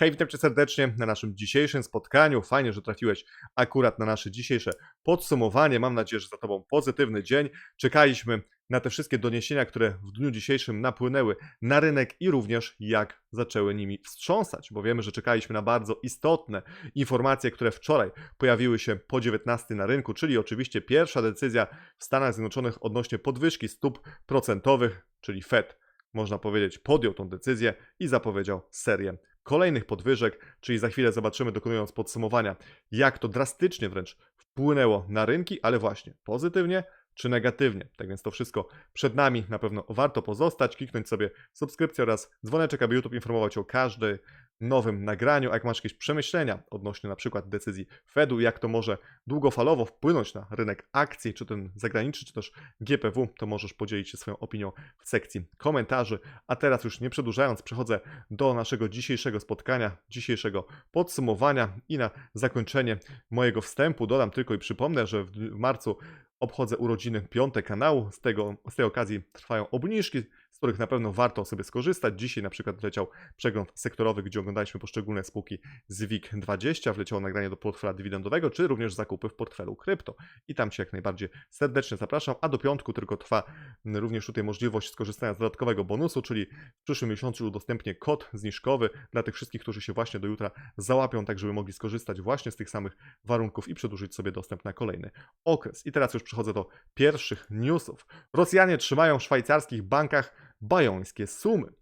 Hej, witam cię serdecznie na naszym dzisiejszym spotkaniu. Fajnie, że trafiłeś akurat na nasze dzisiejsze podsumowanie. Mam nadzieję, że za tobą pozytywny dzień. Czekaliśmy na te wszystkie doniesienia, które w dniu dzisiejszym napłynęły na rynek i również jak zaczęły nimi wstrząsać, bo wiemy, że czekaliśmy na bardzo istotne informacje, które wczoraj pojawiły się po 19 na rynku, czyli oczywiście pierwsza decyzja w Stanach Zjednoczonych odnośnie podwyżki stóp procentowych, czyli Fed, można powiedzieć, podjął tą decyzję i zapowiedział serię kolejnych podwyżek, czyli za chwilę zobaczymy, dokonując podsumowania, jak to drastycznie wręcz wpłynęło na rynki, ale właśnie pozytywnie czy negatywnie. Tak więc to wszystko przed nami, na pewno warto pozostać, kliknąć sobie subskrypcję oraz dzwoneczek, aby YouTube informować o każdej nowym nagraniu, a jak masz jakieś przemyślenia odnośnie na przykład decyzji Fedu, jak to może długofalowo wpłynąć na rynek akcji, czy ten zagraniczny, czy też GPW, to możesz podzielić się swoją opinią w sekcji komentarzy. A teraz już nie przedłużając, przechodzę do naszego dzisiejszego spotkania, dzisiejszego podsumowania i na zakończenie mojego wstępu dodam tylko i przypomnę, że w marcu obchodzę urodziny piąte kanału. Z, tego, z tej okazji trwają obniżki, z których na pewno warto sobie skorzystać. Dzisiaj na przykład wleciał przegląd sektorowy, gdzie oglądaliśmy poszczególne spółki z WIG20, wleciało nagranie do portfela dywidendowego, czy również zakupy w portfelu krypto. I tam Cię jak najbardziej serdecznie zapraszam, a do piątku tylko trwa również tutaj możliwość skorzystania z dodatkowego bonusu, czyli w przyszłym miesiącu udostępnię kod zniżkowy dla tych wszystkich, którzy się właśnie do jutra załapią, tak żeby mogli skorzystać właśnie z tych samych warunków i przedłużyć sobie dostęp na kolejny okres. I teraz już przechodzę do pierwszych newsów. Rosjanie trzymają w szwajcarskich bankach bajońskie sumy.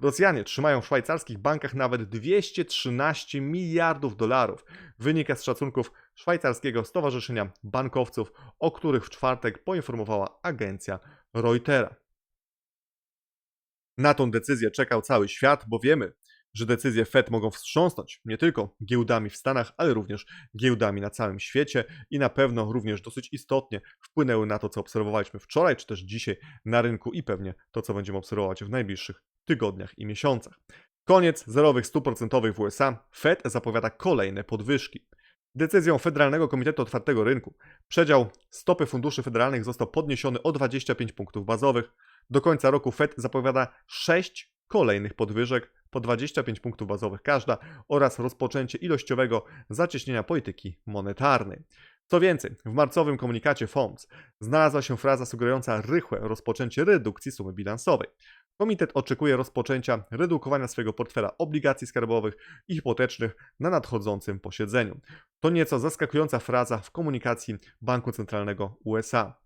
Rosjanie trzymają w szwajcarskich bankach nawet 213 miliardów dolarów. Wynika z szacunków szwajcarskiego Stowarzyszenia Bankowców, o których w czwartek poinformowała agencja Reutera. Na tą decyzję czekał cały świat, bo wiemy, że decyzje Fed mogą wstrząsnąć nie tylko giełdami w Stanach, ale również giełdami na całym świecie i na pewno również dosyć istotnie wpłynęły na to, co obserwowaliśmy wczoraj, czy też dzisiaj na rynku i pewnie to, co będziemy obserwować w najbliższych tygodniach i miesiącach. Koniec zerowych stóp procentowych w USA. Fed zapowiada kolejne podwyżki. Decyzją Federalnego Komitetu Otwartego Rynku przedział stopy funduszy federalnych został podniesiony o 25 punktów bazowych. Do końca roku Fed zapowiada 6 kolejnych podwyżek po 25 punktów bazowych każda oraz rozpoczęcie ilościowego zacieśnienia polityki monetarnej. Co więcej, w marcowym komunikacie FOMC znalazła się fraza sugerująca rychłe rozpoczęcie redukcji sumy bilansowej. Komitet oczekuje rozpoczęcia redukowania swojego portfela obligacji skarbowych i hipotecznych na nadchodzącym posiedzeniu. To nieco zaskakująca fraza w komunikacji Banku Centralnego USA.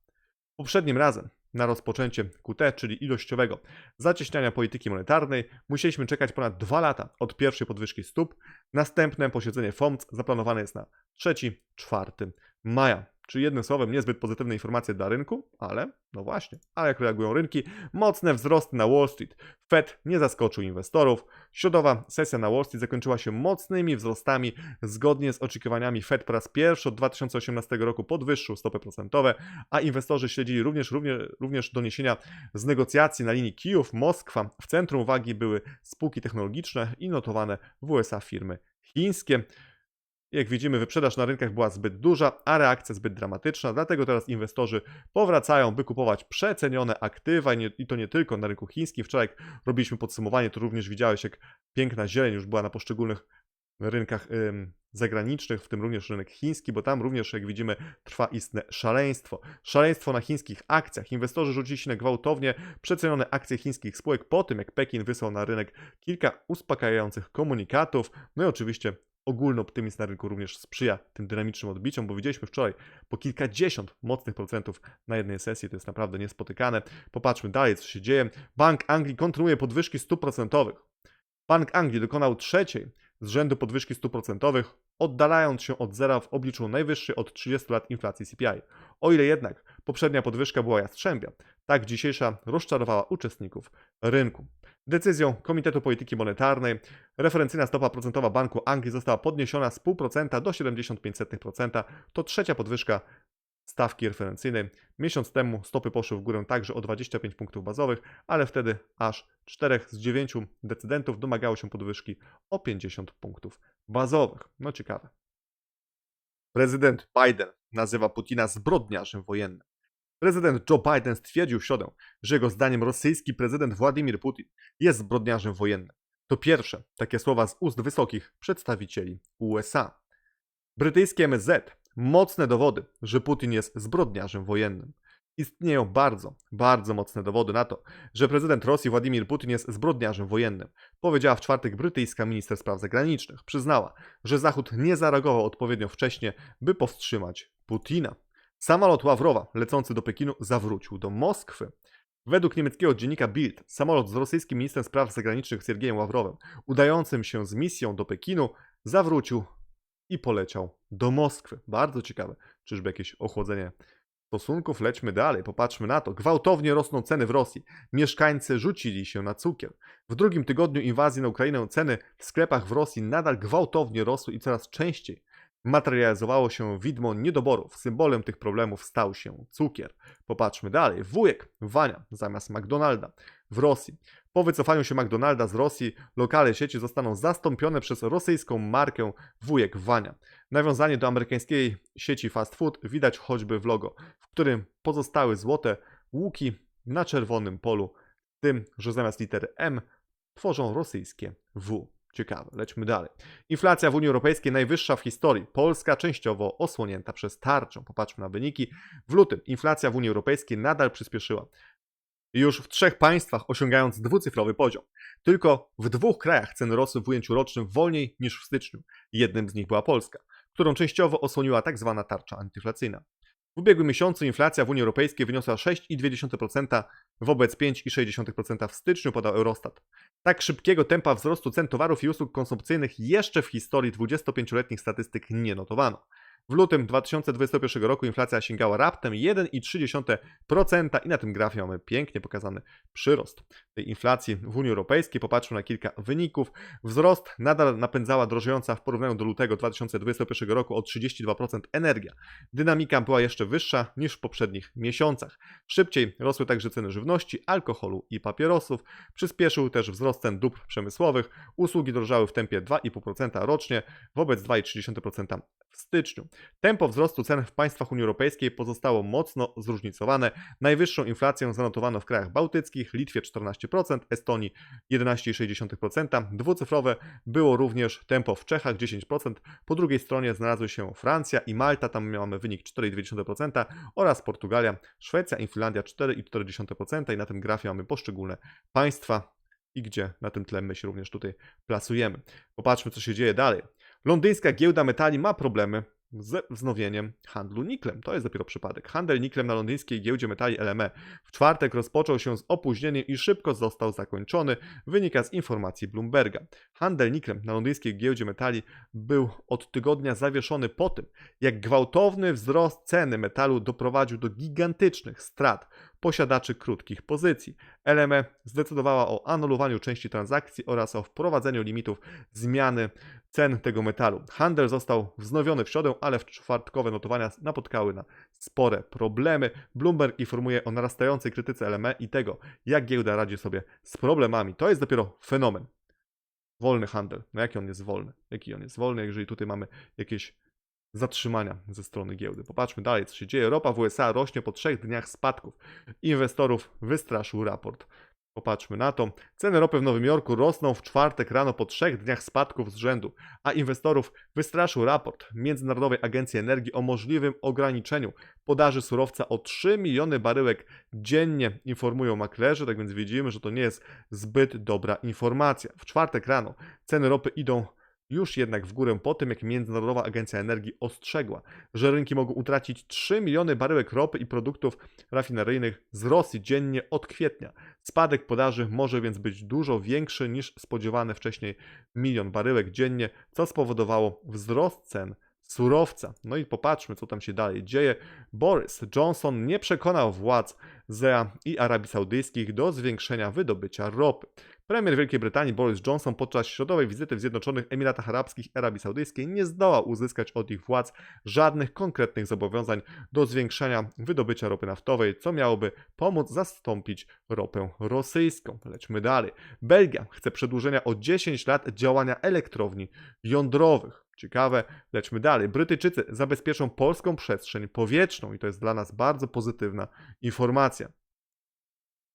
Poprzednim razem na rozpoczęcie QT, czyli ilościowego zacieśniania polityki monetarnej, musieliśmy czekać ponad dwa lata od pierwszej podwyżki stóp. Następne posiedzenie FOMC zaplanowane jest na 3-4 maja. Czyli jednym słowem niezbyt pozytywne informacje dla rynku, ale no właśnie, a jak reagują rynki? Mocne wzrosty na Wall Street. Fed nie zaskoczył inwestorów. Środowa sesja na Wall Street zakończyła się mocnymi wzrostami. Zgodnie z oczekiwaniami Fed po raz pierwszy od 2018 roku podwyższył stopy procentowe, a inwestorzy śledzili również, również, również doniesienia z negocjacji na linii Kijów-Moskwa. W centrum uwagi były spółki technologiczne i notowane w USA firmy chińskie. Jak widzimy, wyprzedaż na rynkach była zbyt duża, a reakcja zbyt dramatyczna, dlatego teraz inwestorzy powracają, by kupować przecenione aktywa i, nie, i to nie tylko na rynku chińskim. Wczoraj jak robiliśmy podsumowanie, to również widziałeś, jak piękna zieleń już była na poszczególnych rynkach ym, zagranicznych, w tym również rynek chiński, bo tam również, jak widzimy, trwa istne szaleństwo. Szaleństwo na chińskich akcjach. Inwestorzy rzucili się na gwałtownie przecenione akcje chińskich spółek po tym, jak Pekin wysłał na rynek kilka uspokajających komunikatów. No i oczywiście ogólny optymizm na rynku również sprzyja tym dynamicznym odbiciom, bo widzieliśmy wczoraj po kilkadziesiąt mocnych procentów na jednej sesji, to jest naprawdę niespotykane. Popatrzmy dalej, co się dzieje. Bank Anglii kontynuuje podwyżki stóp procentowych. Bank Anglii dokonał trzeciej z rzędu podwyżki stóp procentowych, oddalając się od zera w obliczu najwyższej od 30 lat inflacji CPI. O ile jednak poprzednia podwyżka była jastrzębia, tak dzisiejsza rozczarowała uczestników rynku. Decyzją Komitetu Polityki Monetarnej referencyjna stopa procentowa Banku Anglii została podniesiona z 0,5% do 0,75%. To trzecia podwyżka stawki referencyjnej. Miesiąc temu stopy poszły w górę także o 25 punktów bazowych, ale wtedy aż 4 z 9 decydentów domagało się podwyżki o 50 punktów bazowych. No ciekawe. Prezydent Biden nazywa Putina zbrodniarzem wojennym. Prezydent Joe Biden stwierdził w środę, że jego zdaniem rosyjski prezydent Władimir Putin jest zbrodniarzem wojennym. To pierwsze takie słowa z ust wysokich przedstawicieli USA. Brytyjskie MSZ mocne dowody, że Putin jest zbrodniarzem wojennym. Istnieją bardzo, bardzo mocne dowody na to, że prezydent Rosji Władimir Putin jest zbrodniarzem wojennym, powiedziała w czwartek brytyjska minister spraw zagranicznych. Przyznała, że Zachód nie zareagował odpowiednio wcześnie, by powstrzymać Putina. Samolot Ławrowa, lecący do Pekinu, zawrócił do Moskwy. Według niemieckiego dziennika Bild, samolot z rosyjskim ministrem spraw zagranicznych Siergiejem Ławrowem, udającym się z misją do Pekinu, zawrócił i poleciał do Moskwy. Bardzo ciekawe. Czyżby jakieś ochłodzenie stosunków? Lećmy dalej, popatrzmy na to. Gwałtownie rosną ceny w Rosji. Mieszkańcy rzucili się na cukier. W drugim tygodniu inwazji na Ukrainę ceny w sklepach w Rosji nadal gwałtownie rosły i coraz częściej materializowało się widmo niedoborów. Symbolem tych problemów stał się cukier. Popatrzmy dalej. Wujek Wania zamiast McDonalda w Rosji. Po wycofaniu się McDonalda z Rosji, lokale sieci zostaną zastąpione przez rosyjską markę Wujek Wania. Nawiązanie do amerykańskiej sieci fast food widać choćby w logo, w którym pozostały złote łuki na czerwonym polu, tym, że zamiast litery M tworzą rosyjskie W. Ciekawe, lećmy dalej. Inflacja w Unii Europejskiej najwyższa w historii. Polska częściowo osłonięta przez tarczę. Popatrzmy na wyniki. W lutym inflacja w Unii Europejskiej nadal przyspieszyła. Już w trzech państwach osiągając dwucyfrowy poziom. Tylko w dwóch krajach ceny rosły w ujęciu rocznym wolniej niż w styczniu. Jednym z nich była Polska, którą częściowo osłoniła tak zwana tarcza antyinflacyjna. W ubiegłym miesiącu inflacja w Unii Europejskiej wyniosła 6,2% wobec 5,6% w styczniu, podał Eurostat. Tak szybkiego tempa wzrostu cen towarów i usług konsumpcyjnych jeszcze w historii 25-letnich statystyk nie notowano. W lutym 2021 roku inflacja sięgała raptem 1,3% i na tym grafie mamy pięknie pokazany przyrost tej inflacji w Unii Europejskiej. Popatrzmy na kilka wyników. Wzrost nadal napędzała drożejąca w porównaniu do lutego 2021 roku o 32% energia. Dynamika była jeszcze wyższa niż w poprzednich miesiącach. Szybciej rosły także ceny żywności, alkoholu i papierosów. Przyspieszył też wzrost cen dóbr przemysłowych. Usługi drożały w tempie 2,5% rocznie wobec 2,3% w styczniu. Tempo wzrostu cen w państwach Unii Europejskiej pozostało mocno zróżnicowane. Najwyższą inflację zanotowano w krajach bałtyckich, Litwie 14%, Estonii 11,6%. Dwucyfrowe było również tempo w Czechach 10%. Po drugiej stronie znalazły się Francja i Malta, tam mamy wynik 4,2% oraz Portugalia, Szwecja i Finlandia 4,4% i na tym grafie mamy poszczególne państwa i gdzie na tym tle my się również tutaj plasujemy. Popatrzmy, co się dzieje dalej. Londyńska giełda metali ma problemy z wznowieniem handlu niklem. To jest dopiero przypadek. Handel niklem na londyńskiej giełdzie metali LME w czwartek rozpoczął się z opóźnieniem i szybko został zakończony, wynika z informacji Bloomberga. Handel niklem na londyńskiej giełdzie metali był od tygodnia zawieszony po tym, jak gwałtowny wzrost ceny metalu doprowadził do gigantycznych strat posiadaczy krótkich pozycji. LME zdecydowała o anulowaniu części transakcji oraz o wprowadzeniu limitów zmiany cen tego metalu. Handel został wznowiony w środę, ale w czwartkowe notowania napotkały na spore problemy. Bloomberg informuje o narastającej krytyce LME i tego, jak giełda radzi sobie z problemami. To jest dopiero fenomen. Wolny handel. No jaki on jest wolny? Jaki on jest wolny, jeżeli tutaj mamy jakieś zatrzymania ze strony giełdy. Popatrzmy dalej, co się dzieje. Ropa w USA rośnie po trzech dniach spadków. Inwestorów wystraszył raport. Popatrzmy na to. Ceny ropy w Nowym Jorku rosną w czwartek rano po trzech dniach spadków z rzędu, a inwestorów wystraszył raport Międzynarodowej Agencji Energii o możliwym ograniczeniu podaży surowca o 3 miliony baryłek dziennie, informują maklerzy, tak więc widzimy, że to nie jest zbyt dobra informacja. W czwartek rano ceny ropy idą już jednak w górę po tym, jak Międzynarodowa Agencja Energii ostrzegła, że rynki mogą utracić 3 miliony baryłek ropy i produktów rafineryjnych z Rosji dziennie od kwietnia. Spadek podaży może więc być dużo większy niż spodziewany wcześniej milion baryłek dziennie, co spowodowało wzrost cen surowca. No i popatrzmy, co tam się dalej dzieje. Boris Johnson nie przekonał władz ZEA i Arabii Saudyjskich do zwiększenia wydobycia ropy. Premier Wielkiej Brytanii Boris Johnson podczas środowej wizyty w Zjednoczonych Emiratach Arabskich i Arabii Saudyjskiej nie zdołał uzyskać od ich władz żadnych konkretnych zobowiązań do zwiększenia wydobycia ropy naftowej, co miałoby pomóc zastąpić ropę rosyjską. Lećmy dalej. Belgia chce przedłużenia o 10 lat działania elektrowni jądrowych. Ciekawe, lećmy dalej. Brytyjczycy zabezpieczą polską przestrzeń powietrzną i to jest dla nas bardzo pozytywna informacja.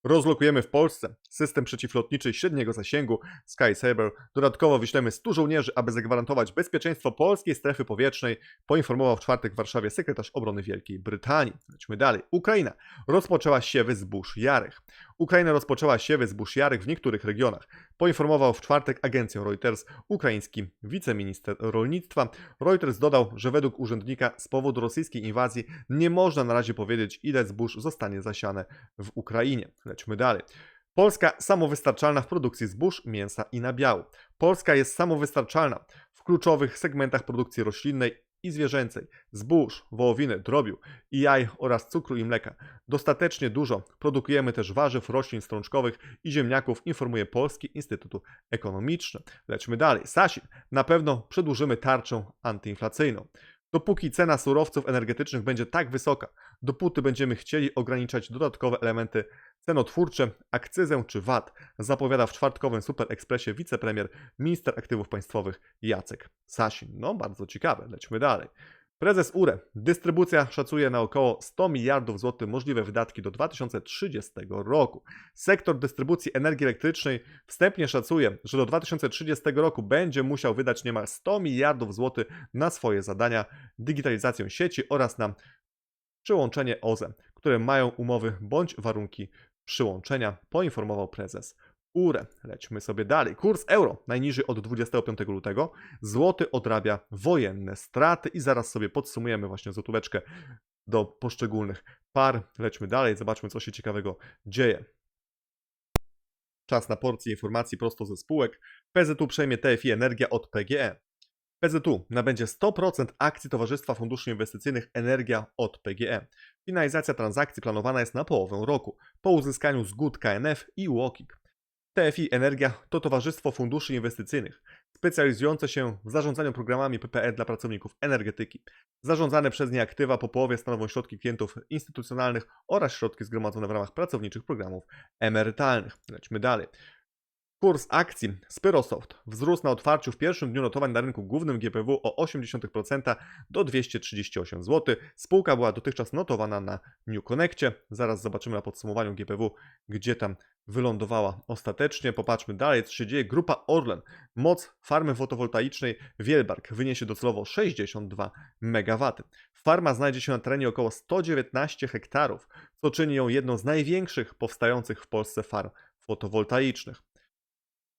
Rozlokujemy w Polsce system przeciwlotniczy średniego zasięgu Sky Saber. Dodatkowo wyślemy 100 żołnierzy, aby zagwarantować bezpieczeństwo polskiej strefy powietrznej, poinformował w czwartek w Warszawie sekretarz obrony Wielkiej Brytanii. Lećmy dalej. Ukraina rozpoczęła siewy zbóż jarych. Ukraina rozpoczęła siewy zbóż jarych w niektórych regionach. Poinformował w czwartek agencję Reuters ukraiński wiceminister rolnictwa. Reuters dodał, że według urzędnika z powodu rosyjskiej inwazji nie można na razie powiedzieć, ile zbóż zostanie zasiane w Ukrainie. Lećmy dalej. Polska samowystarczalna w produkcji zbóż, mięsa i nabiału. Polska jest samowystarczalna w kluczowych segmentach produkcji roślinnej i zwierzęcej, zbóż, wołowiny, drobiu i jaj oraz cukru i mleka. Dostatecznie dużo produkujemy też warzyw, roślin strączkowych i ziemniaków, informuje Polski Instytut Ekonomiczny. Lećmy dalej. Sasin, na pewno przedłużymy tarczę antyinflacyjną. Dopóki cena surowców energetycznych będzie tak wysoka, dopóty będziemy chcieli ograniczać dodatkowe elementy cenotwórcze, akcyzę czy VAT, zapowiada w czwartkowym Super Expressie wicepremier, minister aktywów państwowych Jacek Sasin. No, bardzo ciekawe, lećmy dalej. Prezes URE. Dystrybucja szacuje na około 100 miliardów złotych możliwe wydatki do 2030 roku. Sektor dystrybucji energii elektrycznej wstępnie szacuje, że do 2030 roku będzie musiał wydać niemal 100 miliardów złotych na swoje zadania, digitalizację sieci oraz na przyłączenie OZE, które mają umowy bądź warunki przyłączenia, poinformował prezes URE. Lećmy sobie dalej. Kurs euro najniżej od 25 lutego. Złoty odrabia wojenne straty i zaraz sobie podsumujemy właśnie złotóweczkę do poszczególnych par. Lećmy dalej, zobaczmy co się ciekawego dzieje. Czas na porcję informacji prosto ze spółek. PZU przejmie TFI Energia od PGE. PZU nabędzie 100% akcji Towarzystwa Funduszy Inwestycyjnych Energia od PGE. Finalizacja transakcji planowana jest na połowę roku, po uzyskaniu zgód KNF i UOKiK. TFI Energia to Towarzystwo Funduszy Inwestycyjnych, specjalizujące się w zarządzaniu programami PPE dla pracowników energetyki. Zarządzane przez nie aktywa po połowie stanowią środki klientów instytucjonalnych oraz środki zgromadzone w ramach pracowniczych programów emerytalnych. Lećmy dalej. Kurs akcji Spyrosoft wzrósł na otwarciu w pierwszym dniu notowań na rynku głównym GPW o 0,8% do 238 zł. Spółka była dotychczas notowana na New Connectie. Zaraz zobaczymy na podsumowaniu GPW, gdzie tam wylądowała ostatecznie. Popatrzmy dalej, co się dzieje. Grupa Orlen, moc farmy fotowoltaicznej Wielbark wyniesie docelowo 62 MW. Farma znajdzie się na terenie około 119 hektarów, co czyni ją jedną z największych powstających w Polsce farm fotowoltaicznych.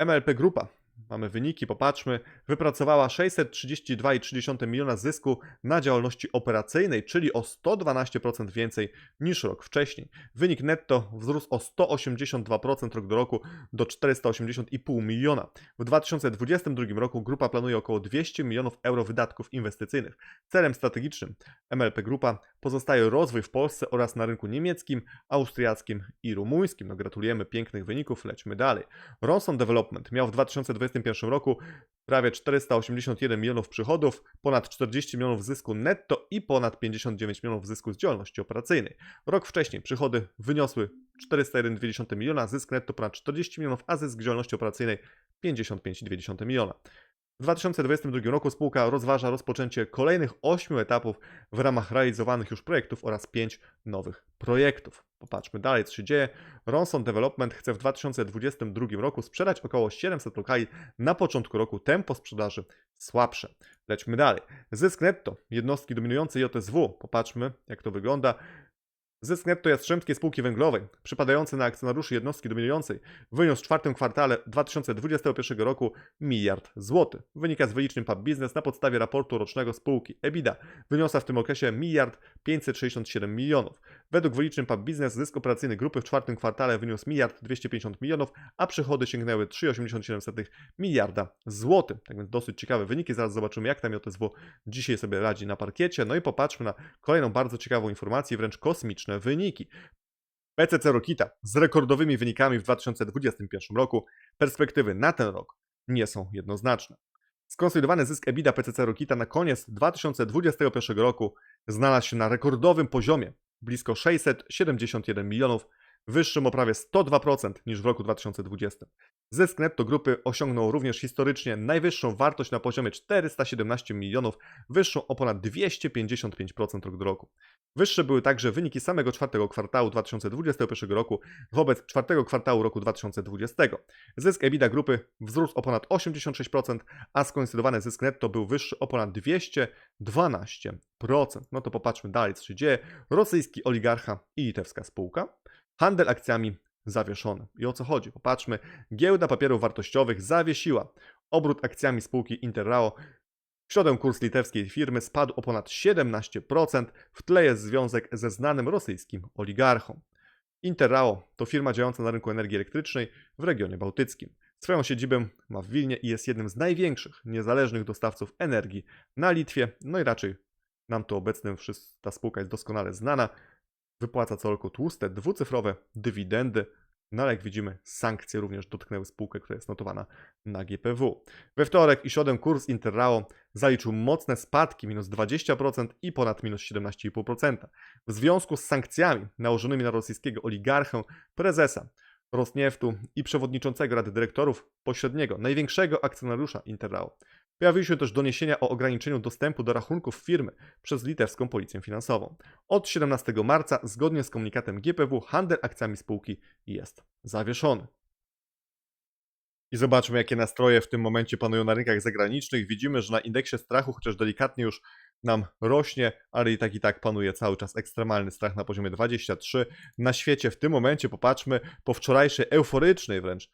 MLP Grupa, mamy wyniki, popatrzmy, wypracowała 632,3 miliona zysku na działalności operacyjnej, czyli o 112% więcej niż rok wcześniej. Wynik netto wzrósł o 182% rok do roku do 480,5 miliona. W 2022 roku grupa planuje około 200 milionów euro wydatków inwestycyjnych. Celem strategicznym MLP Grupa pozostaje rozwój w Polsce oraz na rynku niemieckim, austriackim i rumuńskim. No gratulujemy pięknych wyników, lećmy dalej. Ronson Development miał w 2021 roku prawie 481 milionów przychodów, ponad 40 milionów zysku netto i ponad 59 milionów zysku z działalności operacyjnej. Rok wcześniej przychody wyniosły 401,2 miliona, zysk netto ponad 40 milionów, a zysk z działalności operacyjnej 55,2 miliona. W 2022 roku spółka rozważa rozpoczęcie kolejnych 8 etapów w ramach realizowanych już projektów oraz 5 nowych projektów. Popatrzmy dalej, co się dzieje. Ronson Development chce w 2022 roku sprzedać około 700 lokali. Na początku roku tempo sprzedaży słabsze. Lećmy dalej. Zysk netto jednostki dominującej JSW. Popatrzmy, jak to wygląda. Zysk netto Jastrzębskiej Spółki Węglowej, przypadający na akcjonariuszy jednostki dominującej, wyniósł w czwartym kwartale 2021 roku miliard złotych. Wynika z wyliczeń PAP Business na podstawie raportu rocznego spółki. EBITDA wyniosła w tym okresie miliard 567 milionów. Według wyliczeń PAP Business zysk operacyjny grupy w czwartym kwartale wyniósł miliard 250 milionów, a przychody sięgnęły 3,87 miliarda złotych. Tak więc dosyć ciekawe wyniki. Zaraz zobaczymy, jak tam JSW dzisiaj sobie radzi na parkiecie. No i popatrzmy na kolejną bardzo ciekawą informację, wręcz kosmiczną wyniki. PCC Rokita z rekordowymi wynikami w 2021 roku, perspektywy na ten rok nie są jednoznaczne. Skonsolidowany zysk EBITDA PCC Rokita na koniec 2021 roku znalazł się na rekordowym poziomie blisko 671 milionów wyższym o prawie 102% niż w roku 2020. Zysk netto grupy osiągnął również historycznie najwyższą wartość na poziomie 417 milionów, wyższą o ponad 255% rok do roku. Wyższe były także wyniki samego czwartego kwartału 2021 roku wobec czwartego kwartału roku 2020. Zysk EBITDA grupy wzrósł o ponad 86%, a skonsolidowany zysk netto był wyższy o ponad 212%. No to popatrzmy dalej, co się dzieje. Rosyjski oligarcha i litewska spółka. Handel akcjami zawieszony. I o co chodzi? Popatrzmy. Giełda papierów wartościowych zawiesiła obrót akcjami spółki Interrao. W środę kurs litewskiej firmy spadł o ponad 17%. W tle jest związek ze znanym rosyjskim oligarchą. Interrao to firma działająca na rynku energii elektrycznej w regionie bałtyckim. Swoją siedzibę ma w Wilnie i jest jednym z największych niezależnych dostawców energii na Litwie. No i raczej nam to obecnym ta spółka jest doskonale znana. Wypłaca co roku tłuste, dwucyfrowe dywidendy. No ale jak widzimy, sankcje również dotknęły spółkę, która jest notowana na GPW. We wtorek i środę kurs Interrao zaliczył mocne spadki, minus 20% i ponad minus 17,5%. W związku z sankcjami nałożonymi na rosyjskiego oligarchę, prezesa Rosnieftu i przewodniczącego Rady Dyrektorów, pośredniego, największego akcjonariusza Interrao. Pojawiły się też doniesienia o ograniczeniu dostępu do rachunków firmy przez litewską policję finansową. Od 17 marca, zgodnie z komunikatem GPW, handel akcjami spółki jest zawieszony. I zobaczmy, jakie nastroje w tym momencie panują na rynkach zagranicznych. Widzimy, że na indeksie strachu, chociaż delikatnie już nam rośnie, ale i tak i tak panuje cały czas ekstremalny strach na poziomie 23. Na świecie w tym momencie popatrzmy po wczorajszej euforycznej wręcz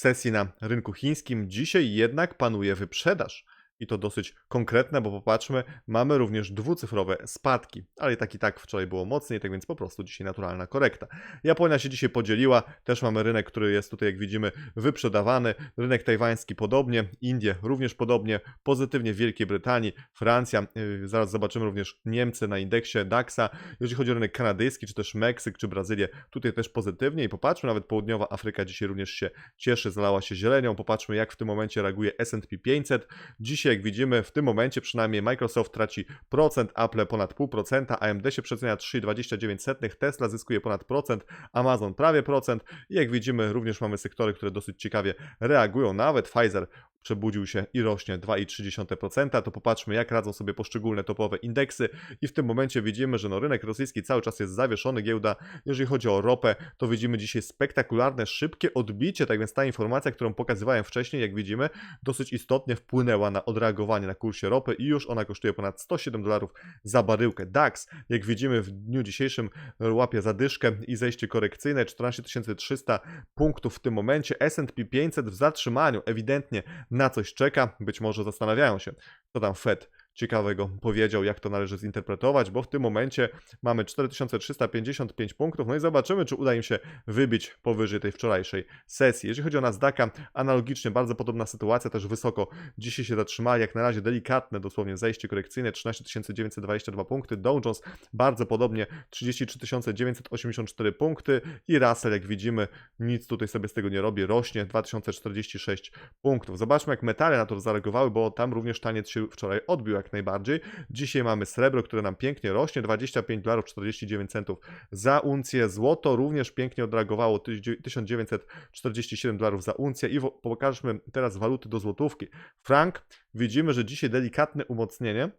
sesji na rynku chińskim. Dzisiaj jednak panuje wyprzedaż. I to dosyć konkretne, bo popatrzmy, mamy również dwucyfrowe spadki, ale i tak i tak wczoraj było mocniej, tak więc po prostu dzisiaj naturalna korekta. Japonia się dzisiaj podzieliła, też mamy rynek, który jest tutaj, jak widzimy, wyprzedawany. Rynek tajwański podobnie, Indie również podobnie, pozytywnie w Wielkiej Brytanii, Francja, yy, zaraz zobaczymy również Niemcy na indeksie DAX-a. Jeżeli chodzi o rynek kanadyjski, czy też Meksyk, czy Brazylię, tutaj też pozytywnie i popatrzmy, nawet południowa Afryka dzisiaj również się cieszy, zalała się zielenią. Popatrzmy, jak w tym momencie reaguje S&P 500. Dzisiaj jak widzimy, w tym momencie przynajmniej Microsoft traci procent, Apple ponad pół procenta, AMD się przecenia 3,29, Tesla zyskuje ponad procent, Amazon prawie procent. I jak widzimy również mamy sektory, które dosyć ciekawie reagują, nawet Pfizer przebudził się i rośnie 2,3%, to popatrzmy jak radzą sobie poszczególne topowe indeksy. I w tym momencie widzimy, że no rynek rosyjski cały czas jest zawieszony, giełda, jeżeli chodzi o ropę, to widzimy dzisiaj spektakularne, szybkie odbicie, tak więc ta informacja, którą pokazywałem wcześniej, jak widzimy, dosyć istotnie wpłynęła na odreagowanie na kursie ropy i już ona kosztuje ponad 107 dolarów za baryłkę. DAX, jak widzimy w dniu dzisiejszym łapie zadyszkę i zejście korekcyjne, 14 300 punktów w tym momencie, S&P 500 w zatrzymaniu, ewidentnie na coś czeka, być może zastanawiają się, co tam Fed ciekawego powiedział, jak to należy zinterpretować, bo w tym momencie mamy 4355 punktów, no i zobaczymy, czy uda im się wybić powyżej tej wczorajszej sesji. Jeżeli chodzi o Nasdaqa, analogicznie bardzo podobna sytuacja, też wysoko dzisiaj się zatrzymali, jak na razie delikatne dosłownie zejście korekcyjne, 13922 punkty, Dow Jones bardzo podobnie 33984 punkty. I Russell, jak widzimy, nic tutaj sobie z tego nie robi, rośnie 2046 punktów. Zobaczmy, jak metale na to zareagowały, bo tam również taniec się wczoraj odbił, jak najbardziej. Dzisiaj mamy srebro, które nam pięknie rośnie, 25 dolarów 49 centów za uncję. Złoto również pięknie odreagowało, 1947 dolarów za uncję i pokażmy teraz waluty do złotówki. Frank, widzimy, że dzisiaj delikatne umocnienie.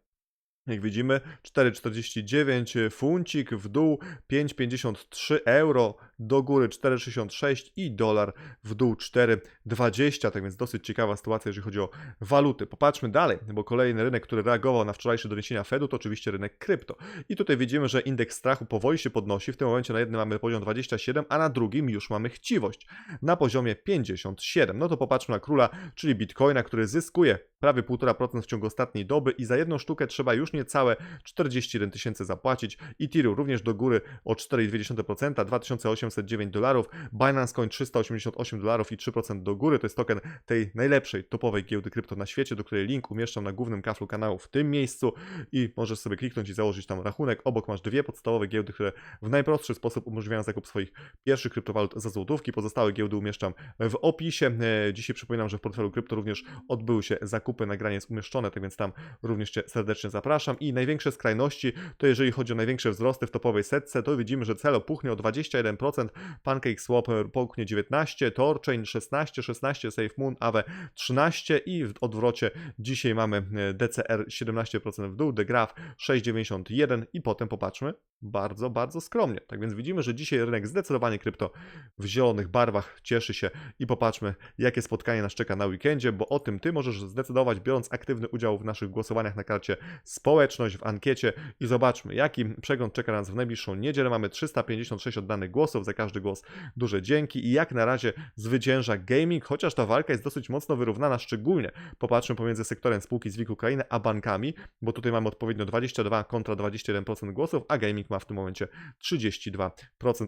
Jak widzimy, 4,49 funcik w dół, 5,53 euro do góry 4,66 i dolar w dół 4,20. Tak więc dosyć ciekawa sytuacja, jeżeli chodzi o waluty. Popatrzmy dalej, bo kolejny rynek, który reagował na wczorajsze doniesienia Fedu, to oczywiście rynek krypto. I tutaj widzimy, że indeks strachu powoli się podnosi. W tym momencie na jednym mamy poziom 27, a na drugim już mamy chciwość na poziomie 57. No to popatrzmy na króla, czyli Bitcoina, który zyskuje prawie 1,5% w ciągu ostatniej doby i za jedną sztukę trzeba już niecałe 41 tysięcy zapłacić. Ethereum również do góry o 4,2%, 2809 dolarów. Binance Coin 388 dolarów i 3% do góry. To jest token tej najlepszej, topowej giełdy krypto na świecie, do której link umieszczam na głównym kaflu kanału w tym miejscu i możesz sobie kliknąć i założyć tam rachunek. Obok masz dwie podstawowe giełdy, które w najprostszy sposób umożliwiają zakup swoich pierwszych kryptowalut za złotówki. Pozostałe giełdy umieszczam w opisie. E, dzisiaj przypominam, że w portfelu krypto również odbyły się zakupy nagranie jest umieszczone, tak więc tam również Cię serdecznie zapraszam. I największe skrajności, to jeżeli chodzi o największe wzrosty w topowej setce, to widzimy, że Celo puchnie o 21%, PancakeSwap puchnie 19%, Torchain 16%, 16%, SafeMoon, Aave 13% i w odwrocie dzisiaj mamy e, DCR 17% w dół, The Graph 6,91% i potem popatrzmy, bardzo, bardzo skromnie. Tak więc widzimy, że dzisiaj rynek zdecydowanie krypto w zielonych barwach cieszy się i popatrzmy, jakie spotkanie nas czeka na weekendzie, bo o tym Ty możesz zdecydować, biorąc aktywny udział w naszych głosowaniach na karcie społeczność, w ankiecie i zobaczmy, jaki przegląd czeka nas w najbliższą niedzielę. Mamy 356 oddanych głosów, za każdy głos duże dzięki i jak na razie zwycięża gaming, chociaż ta walka jest dosyć mocno wyrównana, szczególnie popatrzmy pomiędzy sektorem spółki z WIG Ukrainy a bankami, bo tutaj mamy odpowiednio 22 kontra 21% głosów, a gaming ma w tym momencie 32%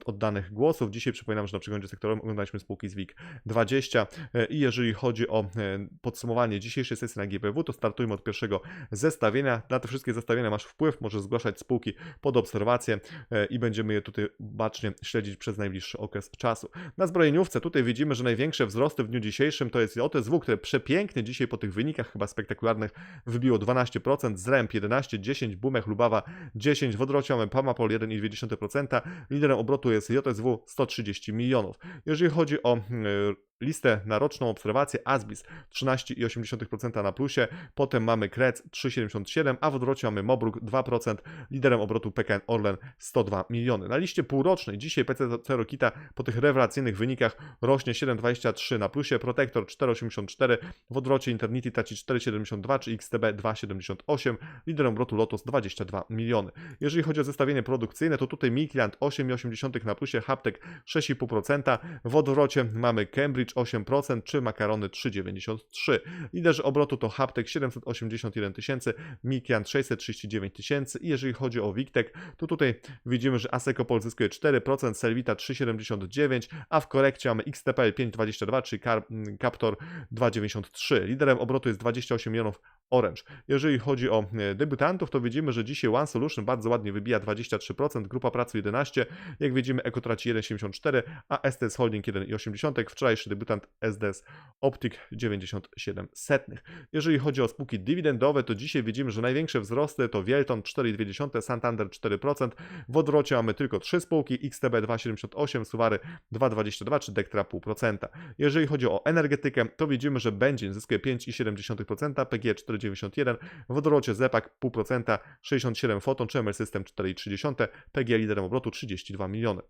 oddanych głosów. Dzisiaj przypominam, że na przeglądzie sektorowym oglądaliśmy spółki z WIG 20 e, i jeżeli chodzi o e, podsumowanie dzisiejszej sesji na GPW, to startujmy od pierwszego zestawienia. Na te wszystkie zestawienia masz wpływ, możesz zgłaszać spółki pod obserwację e, i będziemy je tutaj bacznie śledzić przez najbliższy okres czasu. Na zbrojeniówce tutaj widzimy, że największe wzrosty w dniu dzisiejszym to jest JSW, które przepięknie dzisiaj po tych wynikach chyba spektakularnych wybiło 12%, Zręb 11, 10, Bumech Lubawa 10, w odwrocie mamy Pamapol 1,2%, liderem obrotu jest JSW 130 milionów. Jeżeli chodzi o mm, listę na roczną obserwację Asbis 13,8% na plusie, potem mamy Krec 3,77, a w odwrocie mamy Mobruk 2%, liderem obrotu PKN Orlen 102 miliony. Na liście półrocznej dzisiaj PCC Rokita po tych rewelacyjnych wynikach rośnie 7,23 na plusie, Protector 4,84, w odwrocie Internity traci 4,72 czy XTB 2,78, liderem obrotu Lotus 22 miliony. Jeżeli chodzi o zestawienie produkcyjne, to tutaj Milkland 8,8 na plusie, Haptek 6,5%, w odwrocie mamy Cambridge 8% czy makarony 3,93. Liderzy obrotu to Haptek 781 tysięcy, Mikian 639 tysięcy i jeżeli chodzi o Wiktek, to tutaj widzimy, że Asecopol zyskuje 4%, Selvita 3,79, a w korekcie mamy XTPL 5,22, czyli Car- Captor 2,93. Liderem obrotu jest 28 milionów Orange. Jeżeli chodzi o e, debiutantów, to widzimy, że dzisiaj One Solution bardzo ładnie wybija 23%, grupa pracy 11%, jak widzimy Eko traci 1,74%, a STS Holding 1,80%, wczorajszy debiutant SDS Optic 97 setnych. Jeżeli chodzi o spółki dywidendowe, to dzisiaj widzimy, że największe wzrosty to Wielton 4,2%, Santander 4%, w odwrocie mamy tylko 3 spółki, XTB 2,78%, Suwary 2,22% czy Dektra 0,5%. Jeżeli chodzi o energetykę, to widzimy, że Benzin zyskuje 5,7%, PG 4,91%, w odwrocie Zepak 0,5%, 67 Foton czy ML System 4,3%, PG liderem obrotu 32 miliony.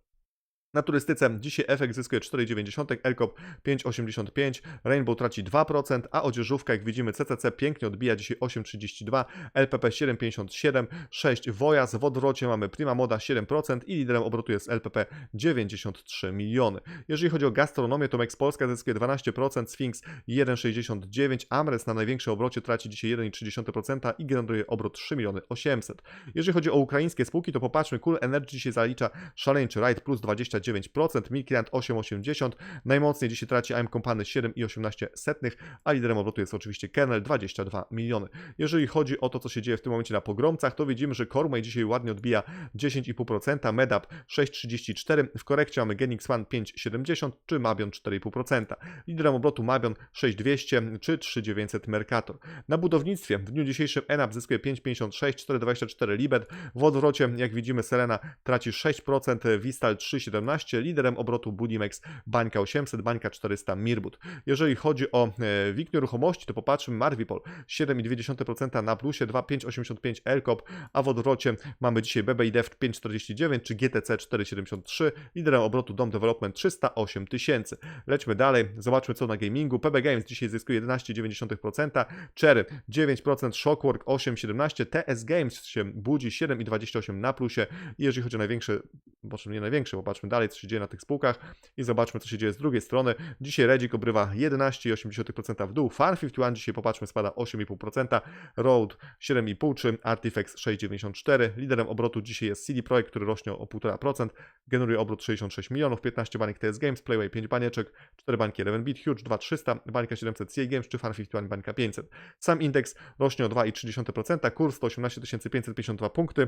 Na turystyce dzisiaj efekt zyskuje 4,90, Elkop 5,85, Rainbow traci 2%, a odzieżówka, jak widzimy, CCC pięknie odbija dzisiaj 8,32, LPP 7,57, 6 Wojas, w odwrocie mamy Prima Moda 7% i liderem obrotu jest LPP 93 miliony. Jeżeli chodzi o gastronomię, to Mex Polska zyskuje 12%, Sphinx 1,69, Amres na największym obrocie traci dzisiaj 1,3% i generuje obrot 3 miliony 800. Jeżeli chodzi o ukraińskie spółki, to popatrzmy, Cool Energy dzisiaj zalicza szaleńczy rajd plus 20 29%, Milkland 8,80%, najmocniej dzisiaj traci AM Company 7,18%, a liderem obrotu jest oczywiście Kernel 22 miliony. Jeżeli chodzi o to, co się dzieje w tym momencie na pogromcach, to widzimy, że Cormay dzisiaj ładnie odbija 10,5%, Medap 6,34%, w korekcie mamy Genix One 5,70% czy Mabion 4,5%. Liderem obrotu Mabion 6,200 czy 3,900 Mercator. Na budownictwie w dniu dzisiejszym ENAP zyskuje 5,56, 4,24 Libet, w odwrocie jak widzimy Selena traci 6%, Vistal 3,17, liderem obrotu Budimex Bańka 800, Bańka 400, Mirbut. Jeżeli chodzi o e, WIG nieruchomości, to popatrzmy Marvipol 7,2% na plusie, 2,585 Elkop, a w odwrocie mamy dzisiaj BBIDF 5,49 czy GTC 4,73, liderem obrotu Dom Development 308 tysięcy. Lećmy dalej, zobaczmy co na gamingu. PB Games dzisiaj zyskuje 11,9%, Cherry 9%, Shockwork 8,17%, TS Games się budzi 7,28 na plusie i jeżeli chodzi o największe, po nie największe, popatrzmy dalej, co się dzieje na tych spółkach i zobaczmy, co się dzieje z drugiej strony. Dzisiaj Redzik obrywa 11,8% w dół, Farm 51 dzisiaj popatrzmy spada 8,5%, Road 7,5% czy Artifex 6,94%. Liderem obrotu dzisiaj jest CD Projekt, który rośnie o 1,5%, generuje obrót 66 milionów, 15 baniek TS Games, Playway 5 banieczek, 4 bańki 11 bit, Huge 2300, bańka 700 CA Games czy Farm 51 bańka 500. Sam indeks rośnie o 2,3%, kurs to 18 552 punkty.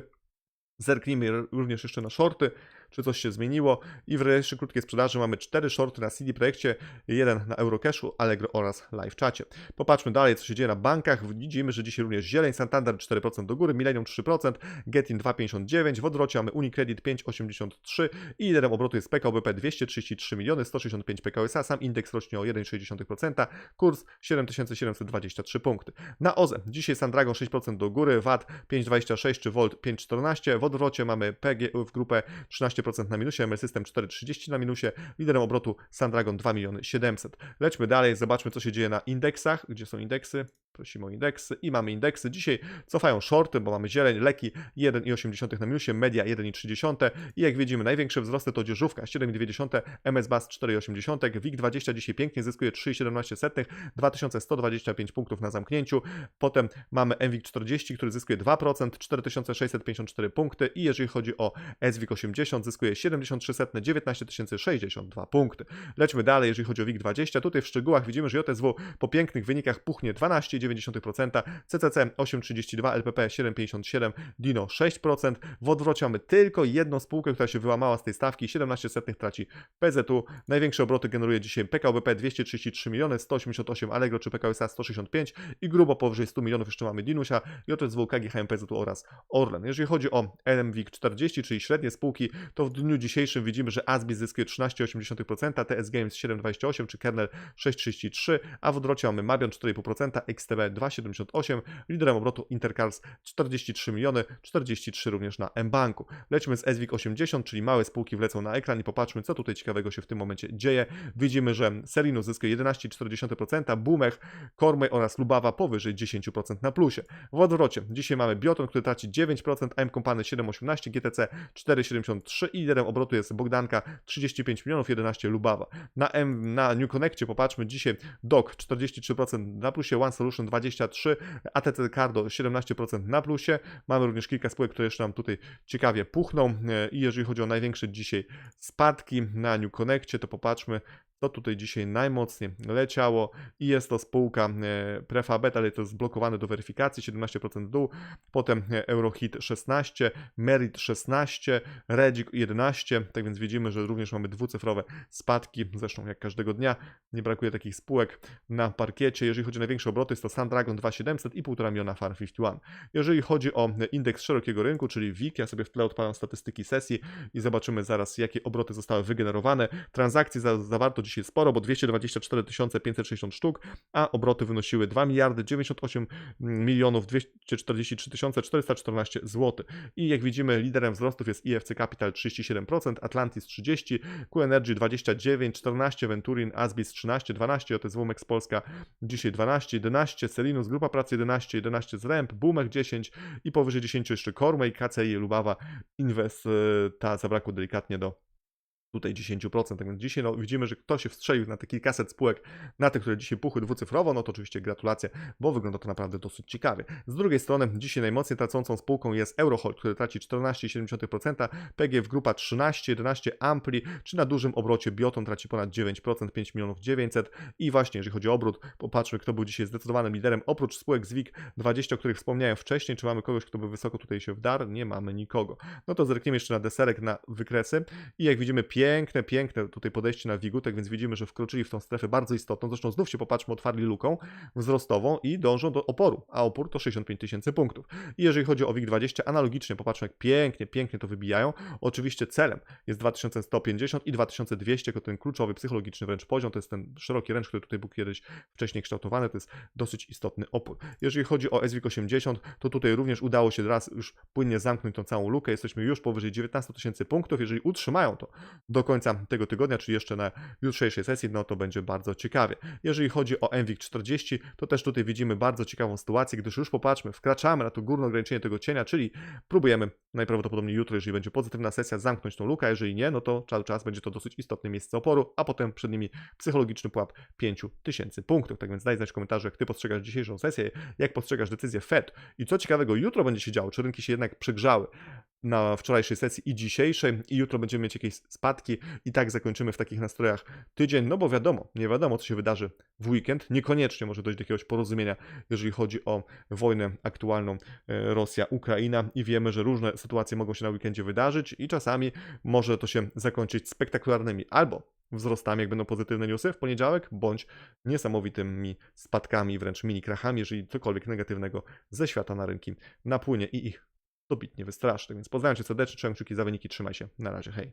Zerknijmy również jeszcze na shorty, czy coś się zmieniło. I w rejestrze krótkiej sprzedaży mamy cztery shorty na CD Projekcie, jeden na Eurocashu, Allegro oraz LiveChacie. Popatrzmy dalej, co się dzieje na bankach. Widzimy, że dzisiaj również Zieleń, Santander 4% do góry, Millennium 3%, Getin 2,59%, w odwrocie mamy Unicredit 5,83% i liderem obrotu jest PKO BP 233 miliony 165 PKO SA, sam indeks rośnie o 1,6%, kurs 7723 punkty. Na OZE dzisiaj Sandragon 6% do góry, VAT 5,26 czy Volt 5,14, w odwrocie mamy PG w grupę 13% na minusie, ML System 4,30 na minusie, liderem obrotu Sandragon 2 miliony 700. Lećmy dalej, zobaczmy co się dzieje na indeksach, gdzie są indeksy. Prosimy o indeksy i mamy indeksy. Dzisiaj cofają shorty, bo mamy zieleń, leki 1,8 na minusie, media 1,3 i jak widzimy największe wzrosty to dzierżówka 7,2, MS Bas 4,8, WIG20 dzisiaj pięknie zyskuje 3,17, 2125 punktów na zamknięciu. Potem mamy MWIG 40, który zyskuje 2%, 4654 punkty i jeżeli chodzi o SWIG 80 zyskuje 73, 19 062 punkty. Lećmy dalej, jeżeli chodzi o WIG20, tutaj w szczegółach widzimy, że JSW po pięknych wynikach puchnie 12,9%, CCC 8,32, LPP 7,57, Dino 6%. W odwrocie mamy tylko jedną spółkę, która się wyłamała z tej stawki, 17 setnych traci PZU. Największe obroty generuje dzisiaj PKO BP 233 miliony, 188 Allegro czy PKO SA 165 i grubo powyżej 100 milionów jeszcze mamy Dinusia, JSW, KGHM, PZU oraz Orlen. Jeżeli chodzi o LMWIG 40, czyli średnie spółki, to w dniu dzisiejszym widzimy, że Asbis zyskuje 13,8%, TS Games 7,28 czy Kernel 6,33, a w odwrocie mamy Mabion 4,5%, XTB 2,78, liderem obrotu Intercars 43 miliony, 43 również na mBanku. Lećmy z SWIG 80, czyli małe spółki wlecą na ekran i popatrzmy, co tutaj ciekawego się w tym momencie dzieje. Widzimy, że Selinus zyskuje 11,4%, Bumech, Kormej oraz Lubawa powyżej 10% na plusie. W odwrocie dzisiaj mamy Bioton, który traci 9%, AM Company 7,18, GTC 4,73 i liderem obrotu jest Bogdanka 35 milionów, 11 Lubawa. Na, M, na New Connectie popatrzmy dzisiaj DOC 43% na plusie, One Solution 23, ATC Cardo 17% na plusie. Mamy również kilka spółek, które jeszcze nam tutaj ciekawie puchną e, i jeżeli chodzi o największe dzisiaj spadki na New Connectie, to popatrzmy to tutaj dzisiaj najmocniej leciało i jest to spółka e, Prefabet, ale to jest zblokowane do weryfikacji, 17% w dół, potem e, Eurohit 16, Merit 16, Redzik 11, tak więc widzimy, że również mamy dwucyfrowe spadki, zresztą jak każdego dnia, nie brakuje takich spółek na parkiecie, jeżeli chodzi o największe obroty jest to Sandragon 2700 i 1,5 miliona Farm 51. Jeżeli chodzi o indeks szerokiego rynku, czyli WIG, ja sobie w tle odpalam statystyki sesji i zobaczymy zaraz jakie obroty zostały wygenerowane, transakcji za, zawarto dzisiaj sporo, bo 224 560 sztuk, a obroty wynosiły 2 miliardy 98 milionów 243 414 zł. I jak widzimy, liderem wzrostów jest IFC Capital 37%, Atlantis 30%, Q Energy 29%, 14%, Venturin, Asbis 13%, 12%, OTSW Mex Polska dzisiaj 12%, 11%, Selinus Grupa Pracy 11%, 11% Zręb, Bumek 10% i powyżej 10% jeszcze Kormej, KCI, Lubawa, Inwest, e, ta zabrakło delikatnie do tutaj 10%. Tak więc dzisiaj no, widzimy, że ktoś się wstrzelił na te kilkaset spółek, na te, które dzisiaj puchły dwucyfrowo, no to oczywiście gratulacje, bo wygląda to naprawdę dosyć ciekawie. Z drugiej strony dzisiaj najmocniej tracącą spółką jest Eurohold, który traci 14,7%, PGF Grupa 13, 11 Ampli, czy na dużym obrocie Bioton traci ponad 9%, 5 milionów 900 i właśnie jeżeli chodzi o obrót, popatrzmy kto był dzisiaj zdecydowanym liderem, oprócz spółek z WIG 20, o których wspomniałem wcześniej, czy mamy kogoś, kto by wysoko tutaj się wdarł? Nie mamy nikogo. No to zerkniemy jeszcze na deserek, na wykresy i jak widzimy piękne, piękne tutaj podejście na Wigutek, więc widzimy, że wkroczyli w tą strefę bardzo istotną. Zresztą znów się popatrzmy, otwarli luką wzrostową i dążą do oporu, a opór to 65 tysięcy punktów. I jeżeli chodzi o WIG20, analogicznie popatrzmy, jak pięknie, pięknie to wybijają. Oczywiście celem jest 2150 i 2200, jako ten kluczowy, psychologiczny wręcz poziom, to jest ten szeroki ręcz, który tutaj był kiedyś wcześniej kształtowany, to jest dosyć istotny opór. Jeżeli chodzi o SWIG80, to tutaj również udało się raz już płynnie zamknąć tą całą lukę, jesteśmy już powyżej 19 tysięcy punktów, jeżeli utrzymają to do końca tego tygodnia, czy jeszcze na jutrzejszej sesji, no to będzie bardzo ciekawie. Jeżeli chodzi o MWIG 40, to też tutaj widzimy bardzo ciekawą sytuację, gdyż już popatrzmy, wkraczamy na to górne ograniczenie tego cienia, czyli próbujemy najprawdopodobniej jutro, jeżeli będzie pozytywna sesja, zamknąć tą lukę, jeżeli nie, no to cały czas będzie to dosyć istotne miejsce oporu, a potem przed nimi psychologiczny pułap 5000 punktów. Tak więc daj znać w komentarzu, jak ty postrzegasz dzisiejszą sesję, jak postrzegasz decyzję Fed i co ciekawego jutro będzie się działo, czy rynki się jednak przegrzały na wczorajszej sesji i dzisiejszej i jutro będziemy mieć jakieś spadki i tak zakończymy w takich nastrojach tydzień, no bo wiadomo, nie wiadomo co się wydarzy w weekend, niekoniecznie może dojść do jakiegoś porozumienia, jeżeli chodzi o wojnę aktualną e, Rosja-Ukraina i wiemy, że różne sytuacje mogą się na weekendzie wydarzyć i czasami może to się zakończyć spektakularnymi albo wzrostami, jak będą pozytywne newsy w poniedziałek, bądź niesamowitymi spadkami, wręcz mini krachami, jeżeli cokolwiek negatywnego ze świata na rynki napłynie i ich dobitnie wystraszy. Więc pozdrawiam Cię serdecznie, trzymam kciuki za wyniki, trzymaj się, na razie, hej.